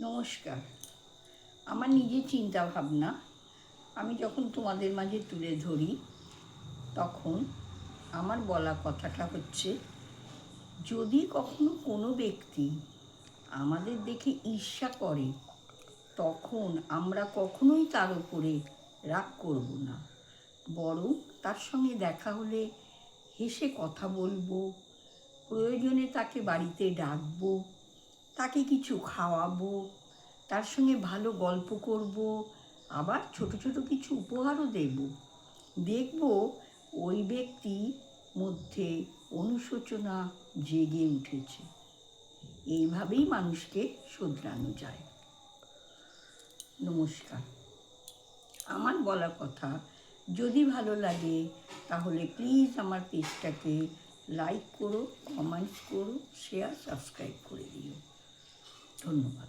নমস্কার। আমার নিজের চিন্তা ভাবনা আমি যখন তোমাদের মাঝে তুলে ধরি, তখন আমার বলা কথাটা হচ্ছে, যদি কখনো কোনো ব্যক্তি আমাদের দেখে ঈর্ষা করে, তখন আমরা কখনোই তার উপরে রাগ করব না। বরং তার সঙ্গে দেখা হলে হেসে কথা বলব, প্রয়োজনে তাকে বাড়িতে ডাকবো তাকে কিছু খাওয়াবো, তার সঙ্গে ভালো গল্প করব, আবার ছোট ছোট কিছু উপহারও দেব। দেখব ওই ব্যক্তি মধ্যে অনুশোচনা জেগে উঠেছে। এইভাবেই মানুষকে শোধরানো যায়। নমস্কার। আমার বলা কথা, যদি ভালো লাগে, তাহলে প্লিজ আমার পেজটাকে লাইক করো কমেন্টস করো শেয়ার সাবস্ক্রাইব করে দিও। ধন্যবাদ